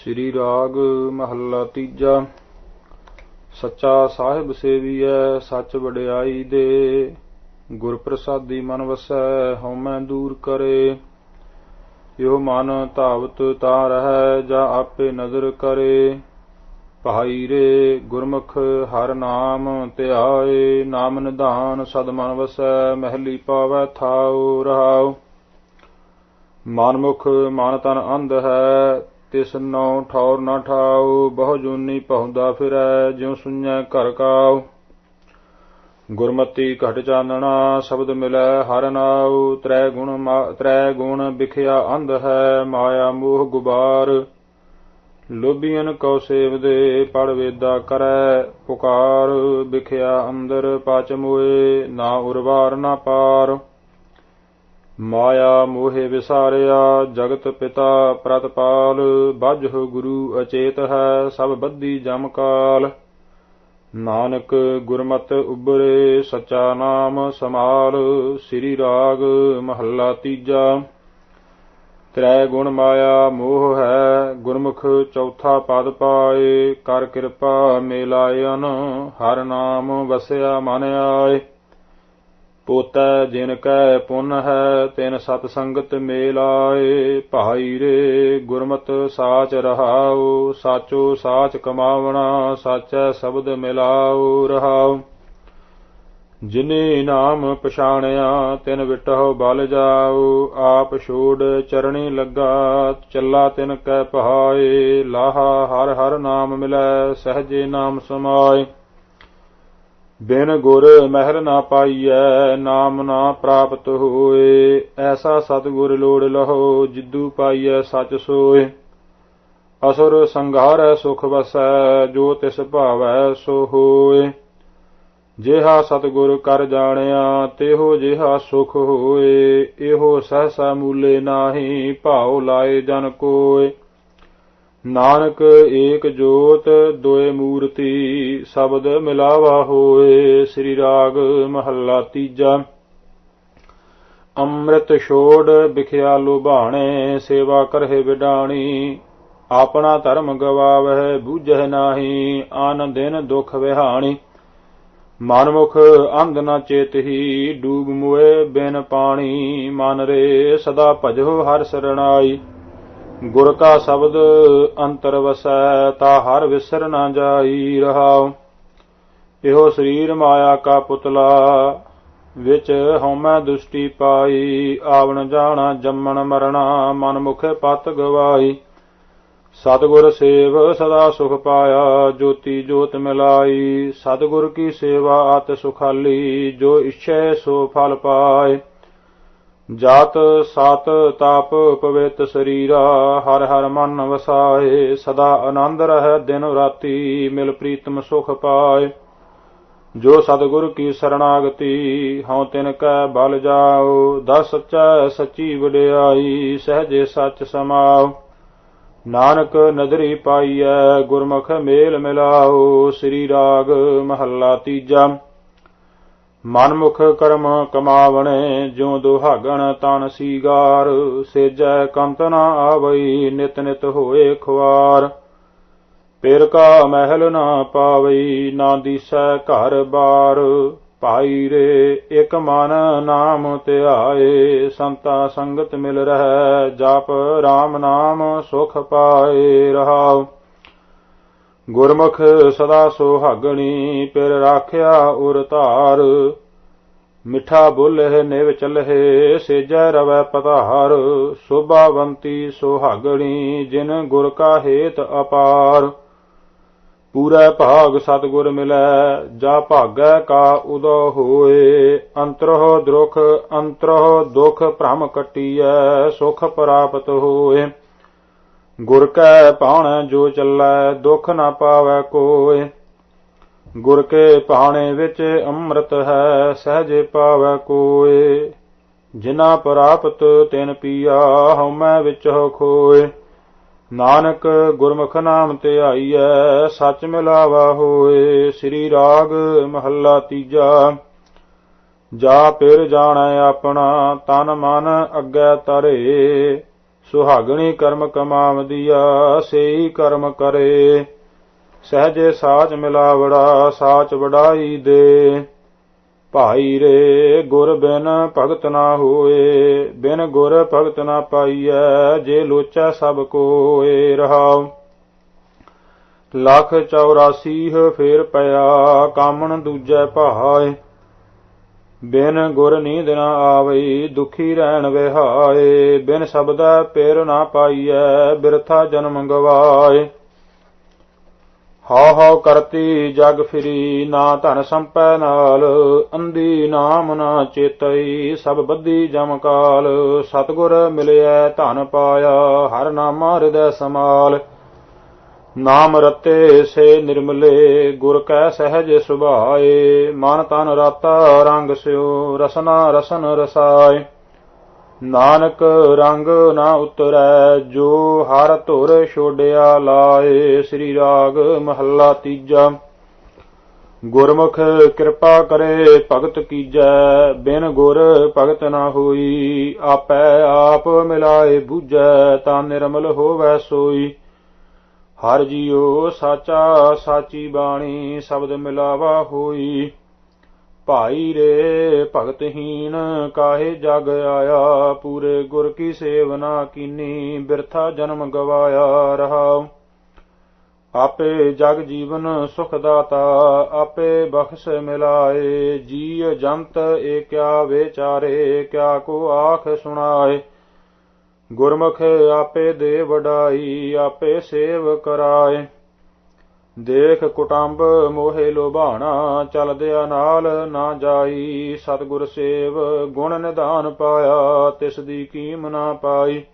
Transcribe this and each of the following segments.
ਸ੍ਰੀ ਰਾਗ ਮਹੱਲਾ ਤੀਜਾ। ਸੱਚਾ ਸਾਹਿਬ ਸੇਵੀਐ, ਸੱਚ ਵਡਿਆਈ ਦੇ। ਗੁਰ ਪ੍ਰਸਾਦੀ ਮਨ ਵਸੈ ਹਉਮੈ ਦੂਰ ਕਰੇ। ਇਹੋ ਮਨ ਧਾਵਤ ਤਾ ਰਹੈ, ਜਾ ਆਪੇ ਨਜ਼ਰ ਕਰੇ। ਭਾਈ ਰੇ, ਗੁਰਮੁਖ ਹਰ ਨਾਮ ਧਿਆਏ। ਨਾਮ ਨਿਧਾਨ ਸਦ ਮਨ ਵਸੈ, ਮਹਿਲੀ ਪਾਵੈ ਥਾਉ ਰਹਾਉ। ਮਨਮੁਖ ਮਨ ਤਨ ਅੰਧ ਹੈ ਤਿਸ ਨਉ ਠੌਰ ਨਾ ਠਾਉ, ਬਹੁ ਜੂਨੀ ਪਹੁੰਦਾ ਫਿਰੈ, ਜਿਉ ਸੁਣੈ ਘਰ ਕਾਉ। ਗੁਰਮਤੀ ਘਟ ਚਾਨਣਾ, ਸ਼ਬਦ ਮਿਲੈ ਹਰ ਨਾਉ। ਤ੍ਰੈ ਗੁਣ ਮਾ- ਤ੍ਰੈ ਗੁਣ ਵਿਖਿਆ ਅੰਧ ਹੈ, ਮਾਇਆ ਮੋਹ ਗੁਬਾਰ। ਲੋਭੀਨ ਕਉ ਸੇਵਦੇ ਪੜ ਵੇਦਾ ਕਰੈ, ਪੁਕਾਰ। ਵਿਖਿਆ ਅੰਦਰ ਪਾਚ ਮੋਏ ਨਾ ਉਰਵਾਰ ਨਾ ਪਾਰ। ਮਾਇਆ ਮੋਹਿ ਵਿਸਾਰਿਆ, ਜਗਤ ਪਿਤਾ ਪ੍ਰਤਪਾਲ, ਬਾਝੁ ਗੁਰੂ ਅਚੇਤ ਹੈ, ਸਭ ਬੱਧੀ ਜਮ ਕਾਲ। ਨਾਨਕ ਗੁਰਮਤਿ ਉਬਰੇ ਸਚਾ ਨਾਮ ਸਮਾਲ ਸ੍ਰੀ ਰਾਗ ਮਹੱਲਾ ਤੀਜਾ। ਤ੍ਰੈ ਗੁਣ ਮਾਇਆ ਮੋਹ ਹੈ, ਗੁਰਮੁਖ ਚੌਥਾ ਪਦ ਪਾਏ, ਕਰ ਕਿਰਪਾ ਮੇਲਾਇਨ, ਹਰ ਨਾਮ ਵਸਿਆ ਮਨ ਆਏ। ਪੋਤੈ ਜਿਨ ਕੈ ਪੁੰਨ ਹੈ, ਤਿਨ ਸਤ ਸੰਗਤ ਮੇਲਾਏ। ਭਾਈ ਰੇ, ਗੁਰਮਤ ਸਾਚ ਰਹਾਉ, ਸਾਚੋ ਸਾਚ ਕਮਾਵਣਾ, ਸਾਚੈ ਸ਼ਬਦ ਮਿਲਾਉ ਰਹਾਉ। ਜਿਨੇ ਨਾਮ ਪਛਾਣਿਆ, ਤਿਨ ਵਿਟਹੁ ਬਲ ਜਾਉ। ਆਪ ਛੋੜ ਚਰਣੀ ਲੱਗਾ, ਚੱਲਾ ਤਿਨ ਕੈ ਪਹਾਏ। ਲਾਹਾ ਹਰ ਹਰ ਨਾਮ ਮਿਲੈ, ਸਹਜੇ ਨਾਮ ਸਮਾਏ। ਬਿਨ ਗੁਰ ਮਹਿਲ ਨਾ ਪਾਈਐ, ਨਾਮ ਨਾ ਪ੍ਰਾਪਤ ਹੋਏ। ਐਸਾ ਸਤਿਗੁਰ ਲੋੜ ਲਹੋ, ਜਿੱਦੂ ਪਾਈਐ ਸਚ ਸੋਏ। ਅਸੁਰ ਸੰਘਾਰੈ ਸੁਖ ਵਸੈ, ਜੋ ਤਿਸ ਭਾਵੈ ਸੋ ਹੋਏ। ਜਿਹਾ ਸਤਿਗੁਰ ਕਰ ਜਾਣਿਆ, ਤੇਹੋ ਜਿਹਾ ਸੁਖ ਹੋਏ। ਇਹੋ ਸਹਸਾ ਮੂਲੇ ਨਾਹੀ ਭਾਉ ਲਾਏ ਜਨ ਕੋਏ। ਨਾਨਕ ਏਕ ਜੋਤ ਦੋਏ ਮੂਰਤੀ, ਸ਼ਬਦ ਮਿਲਾਵਾ ਹੋਏ, ਸ੍ਰੀ ਰਾਗ ਮਹੱਲਾ ਤੀਜਾ। ਅੰਮ੍ਰਿਤ ਛੋੜ ਵਿਖਿਆ ਲੁਭਾਣੇ, ਸੇਵਾ ਕਰਹਿ ਵਿਡਾਣੀ, ਆਪਣਾ ਧਰਮ ਗਵਾਵਹਿ, ਬੂਝਹਿ ਨਾਹੀ ਆਨ ਦਿਨ ਦੁਖ ਵਿਹਾਣੀ। ਮਨਮੁਖ ਅੰਧ ਨ ਚੇਤਹੀ, ਡੂਬ ਮੁਏ ਬਿਨ ਪਾਣੀ, ਮਨ ਰੇ ਸਦਾ ਭਜੋ ਹਰ ਸਰਣਾਈ। ਗੁਰ ਕਾ ਸ਼ਬਦ ਅੰਤਰ ਵਸੈ, ਤਾ ਹਰ ਵਿਸਰ ਨਾ ਜਾਈ ਰਹਾਉ। ਇਹੋ ਸਰੀਰ ਮਾਇਆ ਕਾ ਪੁਤਲਾ, ਵਿੱਚ ਹਉਮੈ ਦੁਸ਼ਟੀ ਪਾਈ। ਆਵਣ ਜਾਣਾ, ਜੰਮਣ ਮਰਣਾ, ਮਨ ਮੁਖ ਪਤ ਗਵਾਈ। ਸਤਿਗੁਰ ਸੇਵ ਸਦਾ ਸੁਖ ਪਾਇਆ, ਜੋਤੀ ਜੋਤ ਮਿਲਾਈ। ਸਤਿਗੁਰ ਕੀ ਸੇਵਾ ਆਤ ਸੁਖਾਲੀ, ਜੋ ਇਛੈ ਸੋ ਫਲ ਪਾਏ। ਜਾਤ ਸਤ ਤਾਪ ਪਵਿੱਤ ਸਰੀਰਾ, ਹਰ ਹਰ ਮਨ ਵਸਾਏ, ਸਦਾ ਆਨੰਦ ਰਹਿ, ਦਿਨ ਰਾਤੀ ਮਿਲ ਪ੍ਰੀਤਮ ਸੁਖ ਪਾਏ। ਜੋ ਸਤਿਗੁਰ ਕੀ ਸਰਣਾਗਤੀ, ਹਉ ਤਿਨ ਕੈ ਬਲ ਜਾਓ, ਦਸ ਸੱਚਾ ਸੱਚੀ ਵਡਿਆਈ, ਸਹਜੇ ਸੱਚ ਸਮਾਓ। ਨਾਨਕ ਨਦਰੀ ਪਾਈਐ, ਗੁਰਮੁਖ ਮੇਲ ਮਿਲਾਓ, ਸ੍ਰੀ ਰਾਗ ਮਹੱਲਾ ਤੀਜਾ। ਮਨਮੁਖ ਕਰਮ ਕਮਾਵਣੇ, ਜਿਉ ਦੁਹਾਗਣ ਤਨ ਸੀਗਾਰ, ਸੇਜੈ ਕੰਤ ਨਾ ਆਵਈ, ਨਿਤ ਨਿਤ ਹੋਏ ਖੁਆਰ। ਪਿਰ ਕਾ ਮਹਿਲ ਨਾ ਪਾਵਈ, ਨਾ ਦੀਸੈ ਘਰ ਬਾਰ। ਭਾਈ ਰੇ, ਇਕ ਮਨ ਨਾਮ ਧਿਆਏ ਸੰਤਾ ਸੰਗਤ ਮਿਲ ਰਹਿ, ਜਪ RAM ਨਾਮ ਸੁਖ ਪਾਏ ਰਹਾਉ। ਗੁਰਮੁਖ ਸਦਾ ਸੁਹਾਗਣੀ, ਪਿਰ ਰਾਖਿਆ ਉਰ ਧਾਰ। ਮਿੱਠਾ ਬੋਲੇ ਨਿਵ ਚਲਹਿ, ਸੇਜੈ ਰਵੈ ਪਧਾਰ। ਸੋਭਾਵੰਤੀ ਸੁਹਾਗਣੀ, ਜਿਨ ਗੁਰ ਕਾ ਹੇਤ ਅਪਾਰ। ਪੂਰਾ ਭਾਗ ਸਤਗੁਰ ਮਿਲੈ, ਜਾ ਭਾਗੈ ਕਾ ਉਦੋ ਹੋਏ। ਅੰਤਰਹ ਦੁਖ ਅੰਤਰਹ ਦੁਖ ਭ੍ਰਮ ਕਟੀਐ, ਸੁਖ ਪ੍ਰਾਪਤ ਹੋਏ। ਗੁਰ ਕੈ ਭਾਣੈ ਜੋ ਚੱਲੈ, ਦੁਖ ਨਾ ਪਾਵੈ ਕੋਏ ਗੁਰ ਕੇ ਭਾਣੇ ਵਿੱਚ ਅੰਮ੍ਰਿਤ ਹੈ, ਸਹਜੇ ਪਾਵੈ ਕੋਏ ਜਿਨਾ ਪ੍ਰਾਪਤ ਤਿਨ ਪੀਆ, ਹਉਮੈ ਵਿੱਚ ਹੋ ਖੋਏ ਨਾਨਕ ਗੁਰਮੁਖ ਨਾਮ ਤੇ ਧਿਆਈਐ ਸੱਚ ਮਿਲਾਵਾ ਹੋਏ ਸ੍ਰੀ ਰਾਗ ਮਹੱਲਾ ਤੀਜਾ। ਜਾ ਪਿਰ ਜਾਣੈ ਆਪਣਾ, ਤਨ ਮਨ ਅੱਗੇ ਤਰੇ। ਸੁਹਾਗਣੀ ਕਰਮ ਕਮਾਵਦੀਆ ਸੇਈ ਕਰਮ ਕਰੇ। ਸਹਜੇ ਸਾਚ ਮਿਲਾਵੜਾ, ਸਾਚ ਵਡਾਈ ਦੇ। ਭਾਈ ਰੇ, ਗੁਰ ਬਿਨ ਭਗਤ ਨਾ ਹੋਏ। ਬਿਨ ਗੁਰ ਭਗਤ ਨਾ ਪਾਈਐ, ਜੇ ਲੋਚੈ ਸਭ ਕੋਏ ਰਹਾਉ। ਲੱਖ 84 ਫੇਰ ਪਿਆ, ਕਾਮਣ ਦੂਜੈ ਭਾਏ। ਬਿਨ ਗੁਰ ਨੀਂਦ ਨਾ ਆਵਈ, ਦੁਖੀ ਰਹਿਣ ਵਿਹਾਏ। ਬਿਨ ਸਬਦਾ ਪੇਰ ਨਾ ਪਾਈਐ, ਬਿਰਥਾ ਜਨਮ ਗਵਾਏ। ਹਉ ਹਉ ਕਰਤੀ ਜਗ ਫਿਰੀ, ਨਾ ਧਨ ਸੰਪੈ ਨਾਲ। ਅੰਦੀ ਨਾਮ ਨਾ ਚੇਤਈ, ਸਭ ਬੱਧੀ ਜਮ ਕਾਲ। ਸਤਗੁਰ ਮਿਲਿਆ ਧਨ ਪਾਇਆ, ਹਰ ਨਾਮਾ ਹਿਰਦੈ ਸਮਾਲ। ਨਾਮ ਰਤੇ ਸੇ ਨਿਰਮਲੇ, ਗੁਰ ਕੈ ਸਹਿਜ ਸੁਭਾਏ, ਮਨ ਤਨ ਰਾਤਾ ਰੰਗ ਸਿਓ ਰਸਨਾ ਰਸਨ ਰਸਾਏ। ਨਾਨਕ ਰੰਗ ਨਾ ਉਤਰੈ, ਜੋ ਹਰ ਧੁਰ ਛੋੜਿਆ ਲਾਏ, ਸ੍ਰੀ ਰਾਗ ਮਹੱਲਾ ਤੀਜਾ। ਗੁਰਮੁਖ ਕਿਰਪਾ ਕਰੇ, ਭਗਤ ਕੀਜੈ, ਬਿਨ ਗੁਰ ਭਗਤ ਨਾ ਹੋਈ, ਆਪੈ ਆਪ ਮਿਲਾਏ ਬੂਝੈ, ਤਾਂ ਨਿਰਮਲ ਹੋਵੈ ਸੋਈ। ਹਰ ਜੀਓ ਸਾਚਾ ਸਾਚੀ ਬਾਣੀ ਸ਼ਬਦ ਮਿਲਾਵਾ ਹੋਈ। ਭਾਈ ਰੇ ਭਗਤਹੀਨ ਕਾਹੇ ਜਗ ਆਇਆ? ਪੂਰੇ ਗੁਰ ਕੀ ਸੇਵਨਾ ਕੀਨੀ, ਬਿਰਥਾ ਜਨਮ ਗਵਾਇਆ ਰਹਾ ਆਪੇ ਜਗ ਜੀਵਨ ਸੁਖ ਦਾਤਾ, ਆਪੇ ਬਖਸ਼ ਮਿਲਾਏ। ਜੀ ਜੰਤ ਏ ਕਿਆ ਵਿਚਾਰੇ, ਕਿਆ ਕੋ ਆਖ ਸੁਣਾਏ। ਗੁਰਮੁਖ ਆਪੇ ਦੇ ਵਡਾਈ, ਆਪੇ ਸੇਵ ਕਰਾਏ। ਦੇਖ ਕੁਟੰਬ ਮੋਹਿ ਲੋਭਾਣਾ, ਚਲਦਿਆ ਨਾਲ ਨਾ ਜਾਈ। ਸਤਗੁਰ ਸੇਵ, ਗੁਣ ਨਿਧਾਨ ਪਾਇਆ, ਤਿਸ ਦੀ ਕੀਮ ਨਾ ਪਾਈ।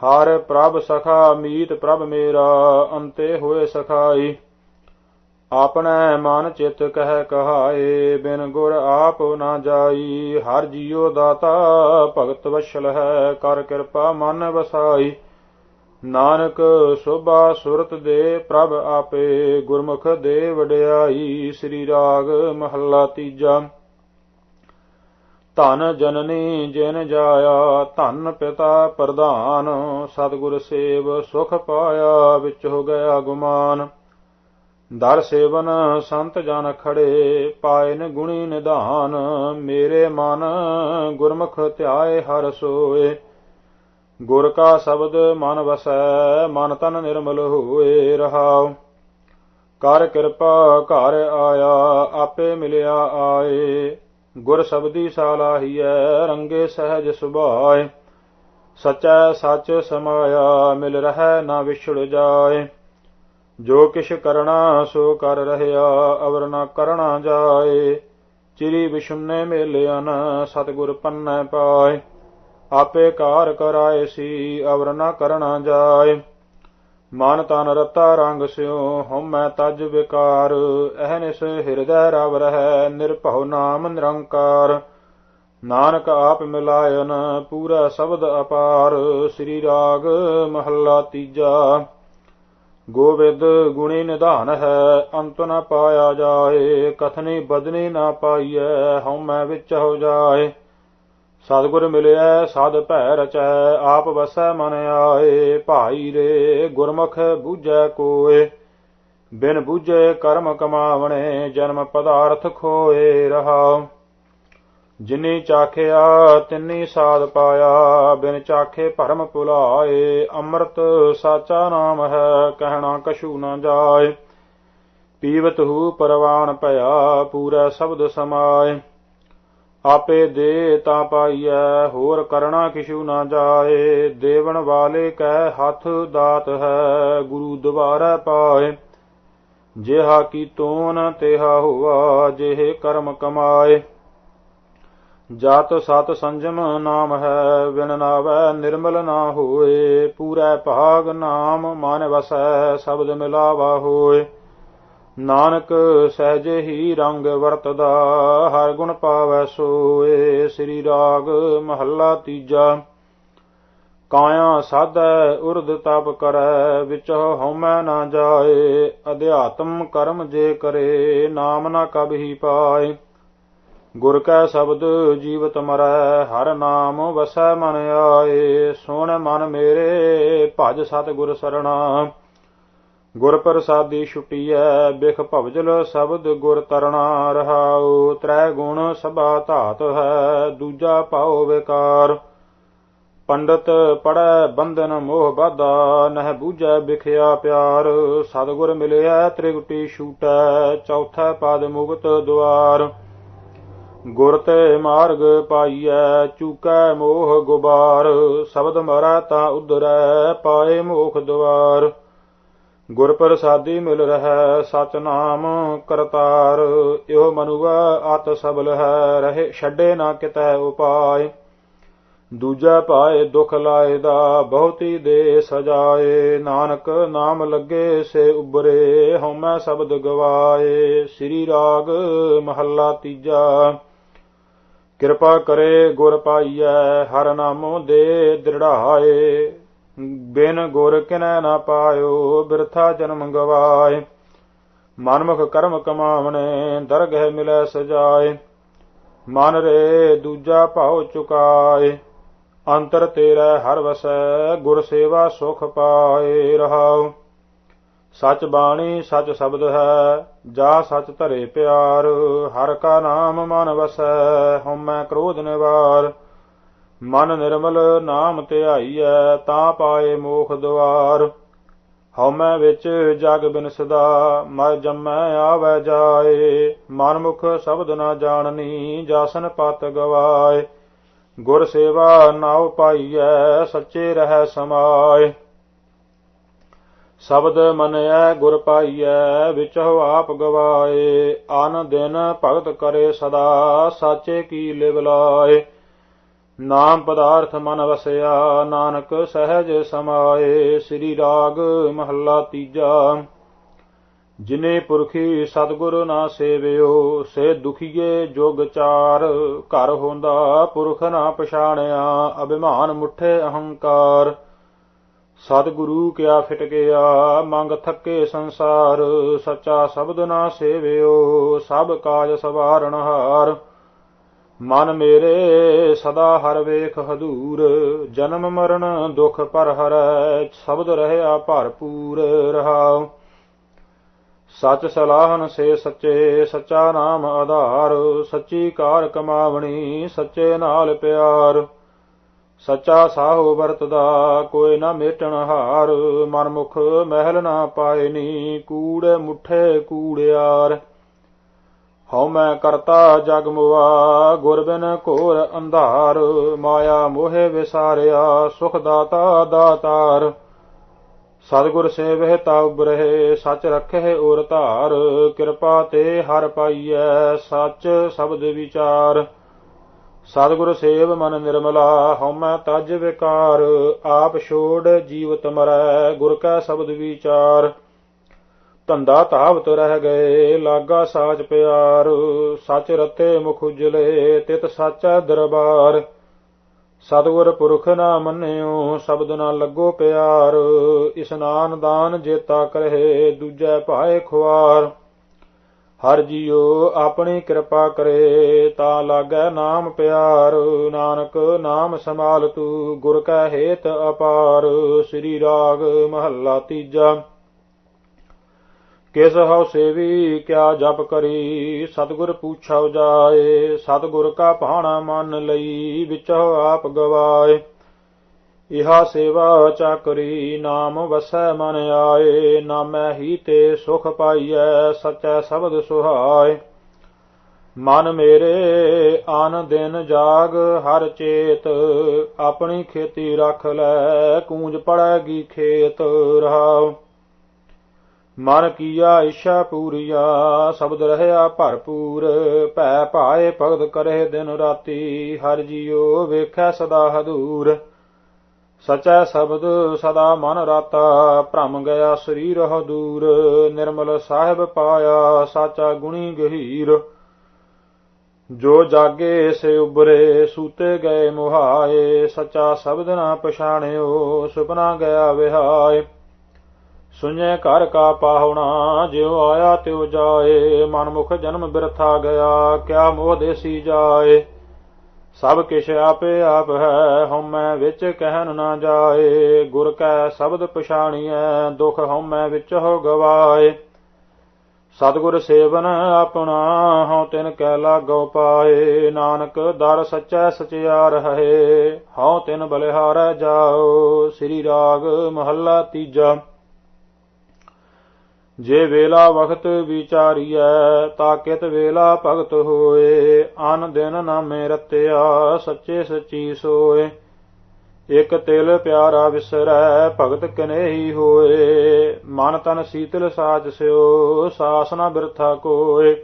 ਹਰ ਪ੍ਰਭ ਸਖਾ, ਮੀਤ ਪ੍ਰਭ ਮੇਰਾ, ਅੰਤੇ ਹੋਏ ਸਖਾਈ। ਆਪਣੇ ਮਨ ਚਿਤ ਕਹਿ ਕਹਾਏ, ਬਿਨ ਗੁਰ ਆਪ ਨਾ ਜਾਈ। ਹਰ ਜੀਉ ਦਾਤਾ ਭਗਤ ਵਸ਼ਲ ਹੈ, ਕਰ ਕਿਰਪਾ ਮਨ ਵਸਾਈ। ਨਾਨਕ ਸੁਭਾ ਸੁਰਤ ਦੇ ਪ੍ਰਭ ਆਪੇ, ਗੁਰਮੁਖ ਦੇ ਵਡਿਆਈ ਸ੍ਰੀ ਰਾਗ ਮਹੱਲਾ ਤੀਜਾ। ਧਨ ਜਨਨੀ ਜਿਨ ਜਾਇਆ, ਧਨ ਪਿਤਾ ਪ੍ਰਧਾਨ। ਸਤਿਗੁਰ ਸੇਵ ਸੁਖ ਪਾਇਆ, ਵਿੱਚ ਹੋ ਗਿਆ ਗੁਮਾਨ। ਦਰ ਸੇਵਨ ਸੰਤ ਜਨ ਖੜੇ, ਪਾਇਨ ਗੁਣੀ ਨਿਧਾਨ, ਮੇਰੇ ਮਨ ਗੁਰਮੁਖ ਧਿਆਏ ਹਰ ਸੋਏ। ਗੁਰ ਕਾ ਸ਼ਬਦ ਮਨ ਵਸੈ, ਮਨ ਤਨ ਨਿਰਮਲ ਹੋਏ ਰਹਾਉ। ਕਰ ਕਿਰਪਾ ਘਰ ਆਇਆ, ਆਪੇ ਮਿਲਿਆ ਆਏ। ਗੁਰ ਸ਼ਬਦੀ ਸਾਲਾਹੀਐ ਰੰਗੇ ਸਹਿਜ ਸੁਭਾਏ। ਸਚੈ ਸੱਚ ਸਮਾਇਆ, ਮਿਲ ਰਹਿ ਨਾ ਵਿਛੜ ਜਾਏ। ਜੋ ਕਿਛ ਕਰਣਾ ਸੋ ਕਰ ਰਹਿਆ, ਅਵਰ ਨਾ ਕਰਣਾ ਜਾਏ। ਚਿਰੀ ਵਿਸ਼ੁੰਨੇ ਮੇਲਿਆਨ ਸਤਗੁਰ ਪੰਨੈ ਪਾਏ। ਆਪੇ ਕਾਰ ਕਰਾਏ ਸੀ, ਅਵਰ ਨਾ ਕਰਣਾ ਜਾਏ। ਮਨ ਤਨ ਰਤਾ ਰੰਗ ਸਿਓ ਹਉਮੈ ਤਜ ਵਿਕਾਰ। ਅਹਨਿਸ ਹਿਰਦੈ ਰਵ ਰਹਿ, ਨਿਰਭਉ ਨਾਮ ਨਿਰੰਕਾਰ। ਨਾਨਕ ਆਪ ਮਿਲਾਇਨ, ਪੂਰਾ ਸ਼ਬਦ ਅਪਾਰ। ਸ੍ਰੀ ਰਾਗ ਮਹੱਲਾ ਤੀਜਾ। ਗੋਵਿੰਦ ਗੁਣੀ ਨਿਧਾਨ ਹੈ, ਅੰਤ ਨ ਪਾਇਆ ਜਾਏ, ਕਥਨੀ ਬਦਨੀ ਨਾ ਪਾਈਐ, ਹਉਮੈ ਵਿੱਚ ਹੋ ਜਾਏ। ਸਤਿਗੁਰ ਮਿਲਿਆ ਸਦ ਭੈ ਰਚੈ, ਆਪ ਵਸੈ ਮਨ ਆਏ, ਭਾਈ ਰੇ ਗੁਰਮੁਖ ਬੂਝੈ ਕੋਏ। ਬਿਨ ਬੂਝੇ ਕਰਮ ਕਮਾਵਣੇ, ਜਨਮ ਪਦਾਰਥ ਖੋਏ ਰਹਾ ਜਿਨੀ ਚਾਖਿਆ ਤਿੰਨੀ ਸਾਧ ਪਾਇਆ, ਬਿਨ ਚਾਖੇ ਭਰਮ ਭੁਲਾਏ, ਅੰਮ੍ਰਿਤ ਸਾਚਾ ਨਾਮ ਹੈ, ਕਹਿਣਾ ਕਛੂ ਨਾ ਜਾਏ। ਪੀਵਤ ਹੂ ਪਰਵਾਨ ਭਇਆ, ਪੂਰਾ ਸ਼ਬਦ ਸਮਾਏ। ਆਪੇ ਦੇ ਤਾਂ ਪਾਈਐ, ਹੋਰ ਕਰਣਾ ਕਿਛੂ ਨਾ ਜਾਏ। ਦੇਵਨ ਵਾਲੇ ਕੈ ਹੱਥ ਦਾਤ ਹੈ, ਗੁਰੂ ਦੁਬਾਰਾ ਪਾਏ। ਜਿਹਾ ਕੀ ਤੋਨ, ਤਿਹਾ ਹੋਆ, ਜਿਹੇ ਕਰਮ ਕਮਾਏ। ਜਾਤ ਸਤ ਸੰਜਮ ਨਾਮ ਹੈ ਵਿਨ ਨਾਵੈ ਨਿਰਮਲ ਨਾ ਹੋਏ, ਪੂਰੇ ਭਾਗ ਨਾਮ ਮਨ ਵਸੈ, ਸ਼ਬਦ ਮਿਲਾਵਾ ਹੋਏ। ਨਾਨਕ ਸਹਜੇ ਹੀ ਰੰਗ ਵਰਤਦਾ, ਹਰ ਗੁਣ ਪਾਵੈ ਸੋਏ, ਸ੍ਰੀ ਰਾਗ ਮਹੱਲਾ ਤੀਜਾ। ਕਾਇਆ ਸਾਧੈ ਉਰਦ ਤਪ ਕਰੈ, ਵਿੱਚ ਹਉਮੈ ਨਾ ਜਾਏ, ਅਧਿਆਤਮ ਕਰਮ ਜੇ ਕਰੇ, ਨਾਮ ਨਾ ਕਬਹੀ ਪਾਏ। ਗੁਰ ਕੈ ਸ਼ਬਦ ਜੀਵਤ ਮਰੈ, ਹਰ ਨਾਮ ਵਸੈ ਮਨ ਆਏ। ਸੋਹਣ ਮਨ ਮੇਰੇ, ਭਜ ਸਤ ਗੁਰ ਸਰਣਾ। ਗੁਰ ਪ੍ਰਸਾਦੀ ਛੁਟੀਐ, ਬਿਖ ਭਵਜਲ ਸ਼ਬਦ ਗੁਰ ਤਰਣਾ। ਰਹਾਉ ਤ੍ਰੈ ਗੁਣ ਸਭਾ ਧਾਤ ਹੈ, ਦੂਜਾ ਪਾਉ ਵਿਕਾਰ। ਪੰਡਤ ਪੜੈ ਬੰਧਨ ਮੋਹ ਬਾਧਾ, ਨਹਿ ਬੂਝੈ ਬਿਖਿਆ ਪਿਆਰ। ਸਤਿਗੁਰ ਮਿਲਿਆ ਤ੍ਰਿਗੁਟੀ ਛੂਟੈ, ਚੌਥਾ ਪਦ ਮੁਕਤ ਦੁਆਰ। ਗੁਰ ਤੇ ਮਾਰਗ ਪਾਈਐ, ਚੂਕੈ ਮੋਹ ਗੁਬਾਰ। ਸ਼ਬਦ ਮਰੈ ਤਾਂ ਉਧਰੈ, ਪਾਏ ਮੋਖ ਦੁਆਰ। ਗੁਰ ਪ੍ਰਸਾਦੀ ਮਿਲ ਰਹੈ ਸਚ ਨਾਮ ਕਰਤਾਰ। ਇਹੋ ਮਨੁਆ ਆਤ ਸਬਲ ਹੈ, ਰਹੇ ਛੱਡੇ ਨਾ ਕਿਤੈ ਉਪਾਏ। ਦੂਜਾ ਪਾਏ ਦੁਖ ਲਾਏ ਦਾ ਬਹੁਤੀ ਦੇ ਸਜਾਏ। ਨਾਨਕ ਨਾਮ ਲੱਗੇ ਸੇ ਉਬਰੇ ਹਉਮੈ ਸ਼ਬਦ ਗਵਾਏ। ਸ੍ਰੀ ਰਾਗ ਮਹੱਲਾ ਤੀਜਾ। ਕਿਰਪਾ ਕਰੇ ਗੁਰ ਪਾਈਐ, ਹਰ ਨਾਮੋ ਦੇ ਦ੍ਰਿੜਾਏ। ਬਿਨ ਗੁਰ ਕਿਨੈ ਨਾ ਪਾਇਓ, ਬਿਰਥਾ ਜਨਮ ਗਵਾਏ। ਮਨਮੁਖ ਕਰਮ ਕਮਾਵਣੇ, ਦਰਗਹਿ ਮਿਲੈ ਸਜਾਏ। ਮਨ ਰੇ ਦੂਜਾ ਭਾਉ ਚੁਕਾਏ, ਅੰਤਰ ਤੇਰਾ ਹਰ ਵਸੈ, ਗੁਰ ਸੇਵਾ ਸੁਖ ਪਾਏ ਰਹਾਉ। ਸਚ ਬਾਣੀ, ਸਚ ਸ਼ਬਦ ਹੈ ਜਾ ਸਚ ਧਰੇ ਪਿਆਰ, ਹਰ ਕਾ ਨਾਮ ਮਨ ਵਸੈ ਹਉਮੈ ਕ੍ਰੋਧ ਨਿਵਾਰ। ਮਨ ਨਿਰਮਲ ਨਾਮ ਧਿਆਈਐ, ਤਾਂ ਪਾਏ ਮੋਖ ਦੁਆਰ। ਹਉਮੈ ਵਿੱਚ ਜਗ ਬਿਨ ਸਦਾ ਮਰ ਜੰਮੈ ਆਵੈ ਜਾਏ। ਮਨ ਮੁਖ ਸ਼ਬਦ ਨਾ ਜਾਣਨੀ, ਜਾਸਨ ਪਤ ਗਵਾਏ। ਗੁਰ ਸੇਵਾ ਨਾਉ ਪਾਈਐ, ਸੱਚੇ ਰਹਿ ਸਮਾਏ। ਸ਼ਬਦ ਮਨੈ ਗੁਰ ਪਾਈਐ, ਵਿਚਹੁ ਆਪ ਗਵਾਏ ਆਨ ਦਿਨ ਭਗਤ ਕਰੇ ਸਦਾ, ਸਾਚੇ ਕੀ ਲਿਵ ਲਾਏ। ਨਾਮ ਪਦਾਰਥ ਮਨ ਵਸਿਆ, ਨਾਨਕ ਸਹਿਜ ਸਮਾਏ, ਸ੍ਰੀ ਰਾਗ ਮਹੱਲਾ ਤੀਜਾ। ਜਿਨੇ ਪੁਰਖੀ ਸਤਿਗੁਰ ਨਾ ਸੇਵਿਓ, ਸੇ ਦੁਖੀਏ ਜੋਗ ਚਾਰ। ਘਰ ਹੁੰਦਾ ਪੁਰਖ ਨਾ ਪਛਾਣਿਆ, ਅਭਿਮਾਨ ਮੁਠੇ ਅਹੰਕਾਰ। ਸਤਿਗੁਰੂ ਕਿਆ ਫਿਟ ਗਿਆ, ਮੰਗ ਥੱਕੇ ਸੰਸਾਰ, ਸੱਚਾ ਸ਼ਬਦ ਨਾ ਸੇਵਿਓ, ਸਭ ਕਾਜ ਸਵਾਰਨ ਹਾਰ। ਮਨ ਮੇਰੇ ਸਦਾ ਹਰ ਵੇਖ ਹਦੂਰ, ਜਨਮ ਮਰਨ ਦੁਖ ਪਰ ਹਰੈ, ਸ਼ਬਦ ਰਹਿਆ ਭਰਪੂਰ ਰਹਾਉ। ਸਚ ਸਲਾਹਨ ਸੇ ਸੱਚੇ, ਸੱਚਾ ਨਾਮ ਆਧਾਰ, ਸੱਚੀ ਕਾਰ ਕਮਾਵਣੀ, ਸੱਚੇ ਨਾਲ ਪਿਆਰ। ਸੱਚਾ ਸਾਹੋ ਵਰਤਦਾ, ਕੋਈ ਨਾ ਮੇਟਣ ਹਾਰ। ਮਨਮੁਖ ਮਹਿਲ ਨਾ ਪਾਏ ਨੀ, ਕੂੜੇ ਮੁਠੇ ਕੂੜਿਆਰ ਹਉ ਮੈਂ ਕਰਤਾ ਜਗ ਮੁਆ ਗੁਰ ਬਿਨ ਘੋਰ ਅੰਧਾਰ। ਮਾਇਆ ਮੋਹਿ ਵਿਸਾਰਿਆ, ਸੁਖ ਦਾਤਾ ਦਾਤਾਰ। ਸਤਿਗੁਰ ਸੇਵਹਿ ਤਾ ਉਬਰਹਿ ਸਚ ਰਖਹਿ ਔਰ ਧਾਰ। ਕਿਰਪਾ ਤੇ ਹਰ ਪਾਈਐ, ਸਚ ਸ਼ਬਦ ਵਿਚਾਰ। ਸਤਿਗੁਰ ਸੇਵ ਮਨ ਨਿਰਮਲਾ, ਹਉਮੈ ਤਜ ਵਿਕਾਰ, ਆਪ ਛੋੜ ਜੀਵਤ ਮਰੈ, ਗੁਰ ਕਾ ਸ਼ਬਦ ਵਿਚਾਰ। ਧੰਦਾ ਧਾਵਤ ਰਹਿ ਗਏ, ਲਾਗਾ ਸਾਚ ਪਿਆਰ, ਸਚ ਰਤੇ ਮੁਖ ਉਜਲੇ, ਤਿਤ ਸਾਚਾ ਦਰਬਾਰ। ਸਤਿਗੁਰ ਪੁਰਖ ਨਾ ਮੰਨਿਓ, ਸ਼ਬਦ ਨਾ ਲੱਗੋ ਪਿਆਰ ਇਸਨਾਨ ਦਾਨ ਜੇਤਾ ਕਰਹਿ ਦੂਜੈ ਭਾਏ ਖੁਆਰ। ਹਰ ਜੀਉ ਆਪਣੀ ਕਿਰਪਾ ਕਰੇ, ਤਾ ਲਾਗੈ ਨਾਮ ਪਿਆਰ, ਨਾਨਕ ਨਾਮ ਸੰਭਾਲ ਤੂ, ਗੁਰ ਕੈ ਹੇਤ ਅਪਾਰ, ਸ੍ਰੀ ਰਾਗ ਮਹੱਲਾ ਤੀਜਾ। ਕਿਸ ਹਉ ਸੇਵੀ, ਕਿਆ ਜਪ ਕਰੀ, ਸਤਗੁਰ ਪੁੱਛਾਉ ਜਾਏ, ਸਤਗੁਰ ਕਾ ਭਾਣਾ ਮਨ ਲਈ ਵਿਚਹੁ ਆਪ ਗਵਾਏ। ਇਹਾ ਸੇਵਾ ਚਾਕਰੀ ਨਾਮ ਵਸੈ ਮਨ ਆਏ, ਨਾਮੈ ਹੀ ਤੇ ਸੁਖ ਪਾਈਐ, ਸਚੈ ਸ਼ਬਦ ਸੁਹਾਏ। ਮਨ ਮੇਰੇ ਆਨ ਦਿਨ ਜਾਗ, ਹਰ ਚੇਤ ਆਪਣੀ ਖੇਤੀ ਰੱਖ ਲੈ, ਕੂੰਜ ਪੜੈਗੀ ਖੇਤ ਰਹਾਉ। ਮਨ ਕੀਆ ਇਛਾ ਪੂਰੀਆ, ਸ਼ਬਦ ਰਹਿਆ ਭਰਪੂਰ, ਭੈ ਭਾਏ ਭਗਤ ਕਰੇ ਦਿਨ ਰਾਤੀ, ਹਰ ਜੀਉ ਵੇਖੈ ਸਦਾ ਹਦੂਰ। ਸਚੈ ਸ਼ਬਦ ਸਦਾ ਮਨ ਰਾਤਾ, ਭ੍ਰਮ ਗਿਆ ਸਰੀਰ ਹਦੂਰ ਨਿਰਮਲ ਸਾਹਿਬ ਪਾਇਆ ਸਾਚਾ ਗੁਣੀ ਗਹੀਰ। ਜੋ ਜਾਗੇ ਸੇ ਉਬਰੇ ਸੂਤੇ ਗਏ ਮੁਹਾਏ, ਸਚਾ ਸ਼ਬਦ ਨਾ ਪਛਾਣਿਓ, ਸੁਪਨਾ ਗਿਆ ਵਿਹਾਏ। ਸੁਣੈ ਘਰ ਕਾ ਪਾਹੁਣਾ, ਜਿਉ ਆਇਆ ਤਿਉ ਜਾਏ, ਮਨਮੁਖ ਜਨਮ ਬਿਰਥਾ ਗਿਆ, ਕਿਆ ਮੋਹ ਦੇਸੀ ਜਾਏ। ਸਭ ਕਿਛ ਆਪੇ ਆਪ ਹੈ, ਹਉਮੈ ਵਿੱਚ ਕਹਿਨ ਨਾ ਜਾਏ। ਗੁਰ ਕੈ ਸ਼ਬਦ ਪਛਾਣੀਐ, ਦੁਖ ਹਉਮੈ ਵਿੱਚ ਹੋ ਗਵਾਏ। ਸਤਿਗੁਰ ਸੇਵਨ ਆਪਣਾ, ਹਉ ਤਿਨ ਕੈ ਲਾਗੋ ਪਾਏ। ਨਾਨਕ ਦਰ ਸਚੈ ਸਚਿਆਰ ਹੈ ਹਉ ਤਿਨ ਬਲਿਹਾਰੈ ਜਾਓ। ਸ੍ਰੀ ਰਾਗ ਮਹੱਲਾ ਤੀਜਾ। ਜੇ ਵੇਲਾ ਵਖਤ ਵਿਚਾਰੀਐ, ਤਾ ਕਿਤ ਵੇਲਾ ਭਗਤ ਹੋਏ? ਅਨ ਦਿਨ ਨਾਮੇ ਰਤਿਆ ਸੱਚੇ ਸੱਚੀ ਸੋਏ। ਇਕ ਤਿਲ ਪਿਆਰਾ ਵਿਸਰੈ, ਭਗਤ ਕਨੇਹੀ ਹੋਏ। ਮਨ ਤਨ ਸੀਤਲ ਸਾਚ ਸਿਓ, ਸਾਸ ਨਾ ਬਿਰਥਾ ਕੋਏ।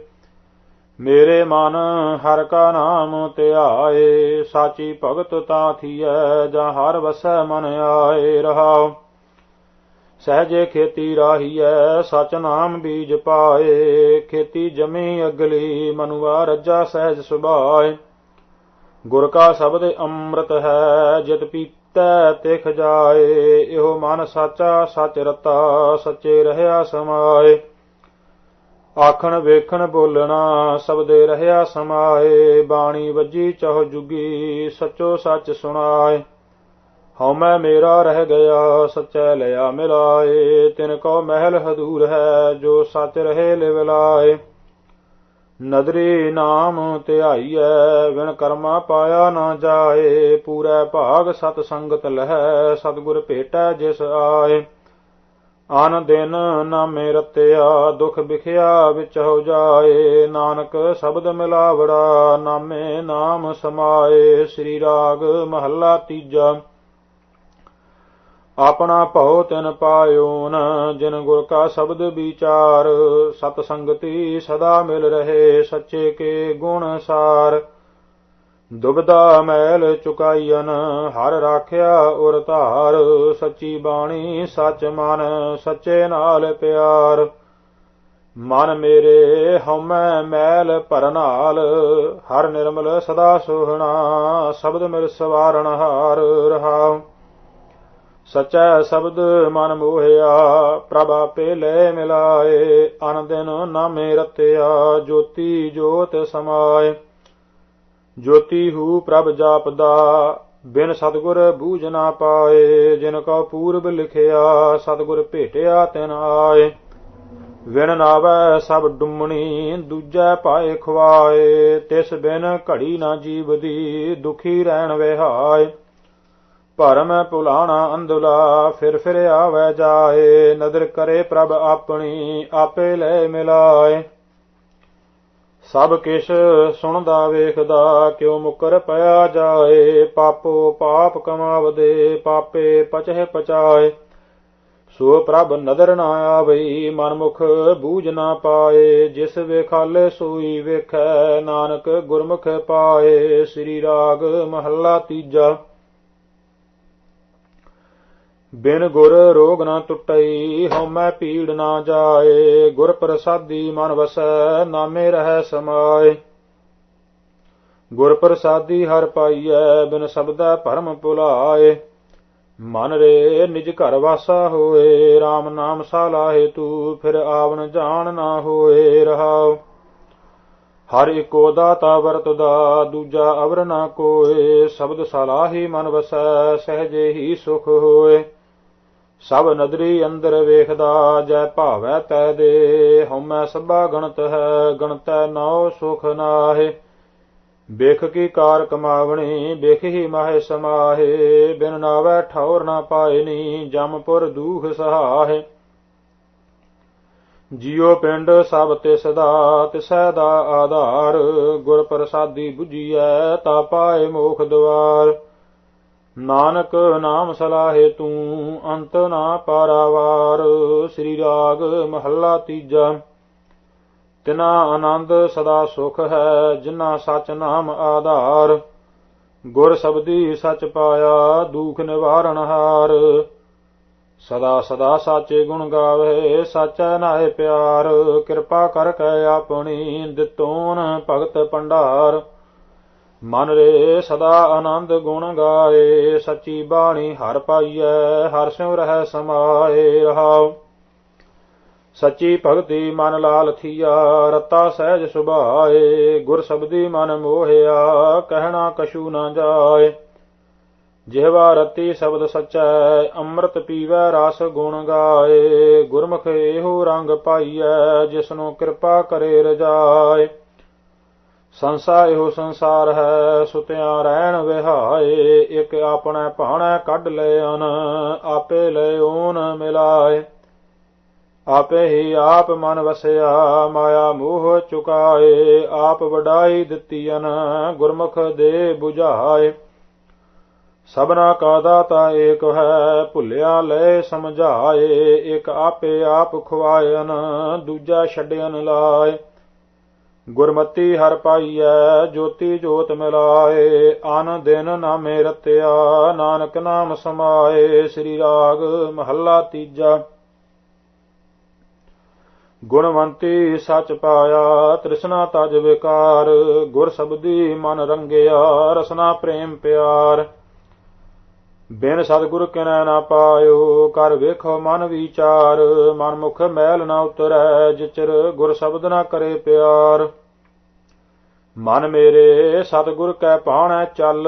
ਮੇਰੇ ਮਨ ਹਰ ਕਾ ਨਾਮ ਧਿਆਏ ਸਾਚੀ ਭਗਤ ਤਾਂ ਥੀਐ, ਜਾਂ ਹਰ ਵਸੈ ਮਨ ਆਏ ਰਹਾਉ। ਸਹਜੇ ਖੇਤੀ ਰਾਹੀਐ, ਸਚ ਨਾਮ ਬੀਜ ਪਾਏ। ਖੇਤੀ ਜਮੀ ਅਗਲੀ, ਮਨੁਆ ਰੱਜਾ ਸਹਿਜ ਸੁਭਾਏ। ਗੁਰ ਕਾ ਸ਼ਬਦ ਅੰਮ੍ਰਿਤ ਹੈ, ਜਿਤ ਪੀਤੈ ਤਿਖ ਜਾਏ। ਇਹੋ ਮਨ ਸਾਚਾ, ਸਚ ਰਤਾ, ਸੱਚੇ ਰਹਿਆ ਸਮਾਏ। ਆਖਣ ਵੇਖਣ ਬੋਲਣਾ, ਸਬਦੇ ਰਹਿਆ ਸਮਾਏ। ਬਾਣੀ ਵੱਜੀ ਚਹੁ ਜੁਗੀ, ਸਚੋ ਸੱਚ ਸੁਣਾਏ। ਹਉਮੈ ਮੇਰਾ ਰਹਿ ਗਿਆ, ਸਚੈ ਲਿਆ ਮਿਲਾਏ। ਤਿਨ ਕੋ ਮਹਿਲ ਹਦੂਰ ਹੈ, ਜੋ ਸਚ ਰਹੇ ਲਿਵ ਲਾਏ। ਨਦਰੀ ਨਾਮ ਧਿਆਈਐ ਵਿਣ ਕਰਮਾ ਪਾਇਆ ਨਾ ਜਾਏ। ਪੂਰੇ ਭਾਗ ਸਤ ਸੰਗਤ ਲਹੈ, ਸਤਗੁਰ ਭੇਟੈ ਜਿਸ ਆਏ। ਆਨ ਦਿਨ ਨਾਮੇ ਰਤਿਆ, ਦੁਖ ਵਿਖਿਆ ਵਿੱਚ ਹੋ ਜਾਏ। ਨਾਨਕ ਸ਼ਬਦ ਮਿਲਾਵੜਾ, ਨਾਮੇ ਨਾਮ ਸਮਾਏ। ਸ੍ਰੀ ਰਾਗ ਮਹੱਲਾ ਤੀਜਾ। ਆਪਣਾ ਭਉ ਤਿਨ ਪਾਇਓ ਜਿਨ ਗੁਰ ਕਾ ਸ਼ਬਦ ਵਿਚਾਰ, ਸਤ ਸੰਗਤੀ ਸਦਾ ਮਿਲ ਰਹੇ, ਸੱਚੇ ਕੇ ਗੁਣ ਸਾਰ। ਦੁਬਦਾ ਮੈਲ ਚੁਕਾਈਨ ਹਰ ਰਾਖਿਆ ਉਰ ਧਾਰ, ਸੱਚੀ ਬਾਣੀ ਸੱਚ ਮਨ, ਸੱਚੇ ਨਾਲ ਪਿਆਰ। ਮਨ ਮੇਰੇ ਹਉਮੈ ਮੈਲ ਭਰਨਾਲ, ਹਰ ਨਿਰਮਲ ਸਦਾ ਸੁਹਣਾ, ਸ਼ਬਦ ਮਿਲ ਸਵਾਰਨ ਹਾਰ ਰਹਾਉ। ਸਚੈ ਸ਼ਬਦ ਮਨ ਮੋਹਿਆ, ਪ੍ਰਭ ਆਪੇ ਲੈ ਮਿਲਾਏ ਅਨ ਦਿਨ ਨਾਮੇ ਰਤਿਆ, ਜੋਤੀ ਜੋਤ ਸਮਾਏ। ਜੋਤੀ ਹੂ ਪ੍ਰਭ ਜਾਪਦਾ, ਬਿਨ ਸਤਗੁਰ ਬੂਝ ਨਾ ਪਾਏ, ਜਿਨ ਕੋ ਪੂਰਬ ਲਿਖਿਆ, ਸਤਗੁਰ ਭੇਟਿਆ ਤਿਨ ਆਏ। ਵਿਣ ਨਾਵੈ ਸਭ ਡੁੰਮਣੀ, ਦੂਜੈ ਪਾਏ ਖਵਾਏ ਤਿਸ ਬਿਨ ਘੜੀ ਨਾ ਜੀਵਦੀ, ਦੁਖੀ ਰਹਿਣ ਵਿਹਾਏ। ਭਰਮ ਭੁਲਾਣਾ ਅੰਧੁਲਾ, ਫਿਰ ਫਿਰ ਆਵੈ ਜਾਏ, ਨਦਰ ਕਰੇ ਪ੍ਰਭ ਆਪਣੀ, ਆਪੇ ਲੈ ਮਿਲਾਏ। ਸਭ ਕਿਛ ਸੁਣਦਾ ਵੇਖਦਾ, ਕਿਉ ਮੁਕਰ ਪਿਆ ਜਾਏ? ਪਾਪੋ ਪਾਪ ਕਮਾਵਦੇ, ਪਾਪੇ ਪਚਹਿ ਪਚਾਏ। ਸੋ ਪ੍ਰਭ ਨਦਰ ਨਾ ਆਵਈ, ਮਨਮੁਖ ਬੂਝ ਨਾ ਪਾਏ। ਜਿਸ ਵੇਖਾਲੇ ਸੋਈ ਵੇਖੈ, ਨਾਨਕ ਗੁਰਮੁਖ ਪਾਏ। ਸ੍ਰੀ ਰਾਗ ਮਹੱਲਾ ਤੀਜਾ। ਬਿਨ ਗੁਰ ਰੋਗ ਨਾ ਟੁੱਟਈ ਹਉਮੈ ਪੀੜ ਨਾ ਜਾਏ, ਗੁਰ ਪ੍ਰਸਾਦੀ ਮਨ ਵਸੈ, ਨਾਮੇ ਰਹਿ ਸਮਾਏ। ਗੁਰ ਪ੍ਰਸਾਦੀ ਹਰ ਪਾਈਐ, ਬਿਨ ਸਬਦਾ ਭਰਮ ਭੁਲਾਏ। ਮਨ ਰੇ ਨਿਜ ਘਰ ਵਾਸਾ ਹੋਏ RAM ਨਾਮ ਸਾਲਾਹੇ ਤੂ ਫਿਰ ਆਵਨ ਜਾਣ ਨਾ ਹੋਏ ਰਹਾਉ। ਹਰ ਇੱਕੋ ਦਾਤਾ ਵਰਤਦਾ, ਦੂਜਾ ਅਵਰ ਨਾ ਕੋਏ, ਸ਼ਬਦ ਸਲਾਹੀ ਮਨ ਵਸੈ, ਸਹਜੇ ਹੀ ਸੁਖ ਹੋਏ। ਸਭ ਨਦਰੀ ਅੰਦਰ ਵੇਖਦਾ, ਜੈ ਭਾਵੈ ਤੈ ਦੇ ਹਉਮੈ ਸਭਾ ਗਣਤ ਹੈ, ਗਣਤੈ ਨਾਉ ਸੁਖ ਨਾਹੇ। ਵੇਖ ਕੀ ਕਾਰ ਕਮਾਵਣੀ, ਵੇਖ ਹੀ ਮਾਹੇ ਸਮਾਹੇ। ਬਿਨ ਨਾਵੈ ਠੌਰ ਨਾ ਪਾਇਨੀ ਜਮਪੁਰ ਦੂਖ ਸਹਾਹੇ। ਜਿਉ ਪਿੰਡ ਸਭ ਤੇ ਦਾ, ਤਿਸੈ ਦਾ ਆਧਾਰ। ਗੁਰ ਪ੍ਰਸਾਦੀ 부ਜੀਐ ਤਾ ਪਾਏ ਮੋਖ ਦਵਾਰ। ਨਾਨਕ ਨਾਮ ਸਲਾਹੇ ਤੂੰ, ਅੰਤ ਨਾ ਪਾਰਾਵਾਰ। ਸ੍ਰੀ ਰਾਗ ਮਹੱਲਾ ਤੀਜਾ। ਤਿਨਾ ਆਨੰਦ ਸਦਾ ਸੁਖ ਹੈ, ਜਿਨਾ ਸਚ ਨਾਮ ਆਧਾਰ। ਗੁਰ ਸਬਦੀ ਸਚ ਪਾਇਆ, ਦੁਖ ਨਿਵਾਰਨ ਹਾਰ। ਸਦਾ ਸਦਾ ਸਾਚੇ ਗੁਣ ਗਾਵੇ, ਸਾਚੈ ਨਾਏ ਪਿਆਰ। ਕਿਰਪਾ ਕਰ ਕੇ ਆਪਣੀ ਦਿੱਤੋਨ ਭਗਤ ਪੰਡਾਰ ਮਨ ਰੇ ਸਦਾ ਆਨੰਦ ਗੁਣ ਗਾਏ, ਸੱਚੀ ਬਾਣੀ ਹਰ ਪਾਈਐ, ਹਰ ਸਿਉ ਰਹਿ ਸਮਾਏ ਰਹਾਉ। ਸੱਚੀ ਭਗਤੀ ਮਨ ਲਾਲ ਥੀਆ, ਰਤਾ ਸਹਿਜ ਸੁਭਾਏ, ਗੁਰ ਸਬਦੀ ਮਨ ਮੋਹਿਆ, ਕਹਿਣਾ ਕਛੂ ਨਾ ਜਾਏ। ਜਿਹਵਾ ਰਤੀ ਸ਼ਬਦ ਸਚੈ, ਅੰਮ੍ਰਿਤ ਪੀਵੈ ਰਸ ਗੁਣ ਗਾਏ, ਗੁਰਮੁਖ ਇਹੋ ਰੰਗ ਪਾਈਐ, ਜਿਸਨੂੰ ਕਿਰਪਾ ਕਰੇ ਰਜਾਏ। ਸੰਸਾ ਇਹੋ ਸੰਸਾਰ ਹੈ, ਸੁਤਿਆਂ ਰਹਿਣ ਵਿਹਾਏ, ਇੱਕ ਆਪਣਾ ਭਾਣਾ ਕੱਢ ਲੈਨ ਆਪੇ ਲਿਓਨ ਮਿਲਾਏ। ਆਪੇ ਹੀ ਆਪ ਮਨ ਵਸਿਆ, ਮਾਇਆ ਮੋਹ ਚੁਕਾਏ, ਆਪ ਵਡਾਈ ਦਿੱਤੀਨ ਗੁਰਮੁਖ ਦੇ 부ਝਾਏ ਸਭਨਾ ਕਾ ਦਾਤਾ ਏਕ ਹੈ, ਭੁੱਲਿਆ ਲੈ ਸਮਝਾਏ, ਇੱਕ ਆਪੇ ਆਪ ਖੁਆਇਨ ਦੂਜਾ ਛੱਡਿਆਨ ਲਾਏ। ਗੁਰਮਤੀ ਹਰ ਪਾਈਐ, ਜੋਤੀ ਜੋਤ ਮਿਲਾਏ, ਅਨ ਦਿਨ ਨਾਮੇ ਰਤਿਆ, ਨਾਨਕ ਨਾਮ ਸਮਾਏ, ਸ੍ਰੀ ਰਾਗ ਮਹੱਲਾ ਤੀਜਾ। ਗੁਣਵੰਤੀ ਸਚ ਪਾਇਆ, ਤ੍ਰਿਸ਼ਨਾ ਤਜ ਵਿਕਾਰ, ਗੁਰ ਸਬਦੀ ਮਨ ਰੰਗਿਆ, ਰਸਨਾ ਪ੍ਰੇਮ ਪਿਆਰ। ਬਿਨ ਸਤਿਗੁਰ ਕਿਨੈ ਨਾ ਪਾਇਓ, ਕਰ ਵੇਖੋ ਮਨ ਵਿਚਾਰ, ਮਨ ਮੁਖ ਮੈਲ ਨਾ ਉਤਰੈ ਜਿਚਰ ਗੁਰ ਸ਼ਬਦ ਨਾ ਕਰੇ ਪਿਆਰ। ਮਨ ਮੇਰੇ, ਸਤਿਗੁਰ ਕੈ ਪਾਣੈ ਚੱਲ,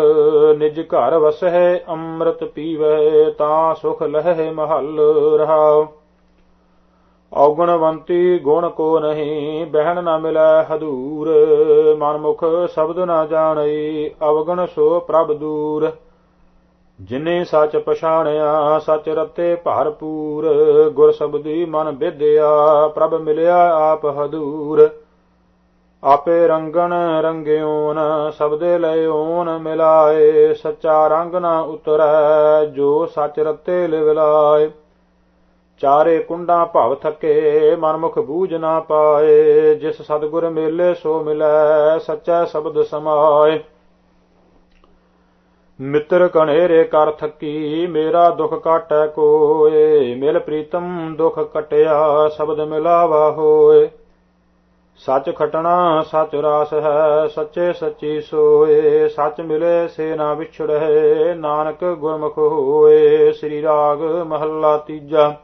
ਨਿਜ ਘਰ ਵਸਹਿ ਅੰਮ੍ਰਿਤ ਪੀਵੈ ਤਾਂ ਸੁਖ ਲਹਿ ਮਹੱਲ ਰਹਾਉ। ਔਗਣਵੰਤੀ ਗੁਣ ਕੋ ਨਹੀਂ, ਬਹਿਣ ਨਾ ਮਿਲੈ ਹਦੂਰ, ਮਨ ਮੁਖ ਸ਼ਬਦ ਨਾ ਜਾਣਈ, ਅਵਗਣ ਸੋ ਪ੍ਰਭ ਦੂਰ। ਜਿਨੇ ਸੱਚ ਪਛਾਣਿਆ, ਸੱਚ ਰਤੇ ਭਰਪੂਰ, ਗੁਰ ਸਬਦੀ ਮਨ ਵਿਦਿਆ, ਪ੍ਰਭ ਮਿਲਿਆ ਆਪ ਹਦੂਰ। ਆਪੇ ਰੰਗਣ ਰੰਗਿਓਨ, ਸਬਦੇ ਲਿਓਨ ਮਿਲਾਏ, ਸੱਚਾ ਰੰਗ ਨਾ ਉਤਰੈ, ਜੋ ਸੱਚ ਰਤੇ ਲਿਵਲਾਏ ਚਾਰੇ ਕੁੰਡਾਂ ਭਵ ਥਕੇ, ਮਨਮੁਖ ਬੂਝ ਨਾ ਪਾਏ, ਜਿਸ ਸਤਗੁਰ ਮੇਲੇ ਸੋ ਮਿਲੈ, ਸੱਚਾ ਸ਼ਬਦ ਸਮਾਏ। ਮਿੱਤਰ ਕਣੇਰੇ ਕਰ ਥੱਕੀ, ਮੇਰਾ ਦੁਖ ਕਾਟੈ ਕੋਏ, ਮਿਲ ਪ੍ਰੀਤਮ ਦੁਖ ਕਟਿਆ ਸ਼ਬਦ ਮਿਲਾਵਾ ਹੋਏ। ਸੱਚ ਖਟਣਾ ਸੱਚ ਰਾਸ ਹੈ, ਸੱਚੇ ਸੱਚੀ ਸੋਏ, ਸੱਚ ਮਿਲੇ ਸੇ ਨਾ ਵਿਛੜੈ ਨਾਨਕ ਗੁਰਮੁਖ ਹੋਏ, ਸ੍ਰੀ ਰਾਗ ਮਹੱਲਾ ਤੀਜਾ।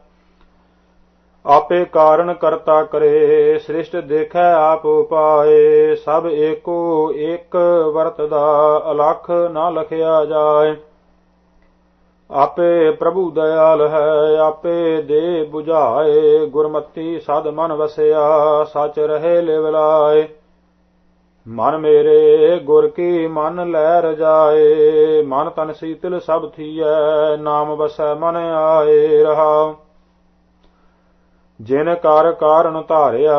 ਆਪੇ ਕਾਰਨ ਕਰਤਾ ਕਰੇ, ਸ੍ਰਿਸ਼ਟ ਦੇਖੈ ਆਪ ਉਪਾਏ, ਸਭ ਏਕੋ ਏਕ ਵਰਤਦਾ ਅਲਖ ਨਾ ਲਖਿਆ ਜਾਏ। ਆਪੇ ਪ੍ਰਭੂ ਦਇਆਲ ਹੈ, ਆਪੇ ਦੇ 부ਝਾਏ, ਗੁਰਮਤੀ ਸਦ ਮਨ ਵਸਿਆ, ਸਚ ਰਹੇ ਲਿਵਲਾਏ ਮਨ ਮੇਰੇ, ਗੁਰ ਕੀ ਮਨ ਲੈ ਰਜਾਏ ਮਨ ਤਨ ਸੀਤਲ ਸਭ ਥੀਐ, ਨਾਮ ਵਸੈ ਮਨ ਆਏ ਰਹਾ ਜਿਨ ਕਰ ਕਾਰਨ ਧਾਰਿਆ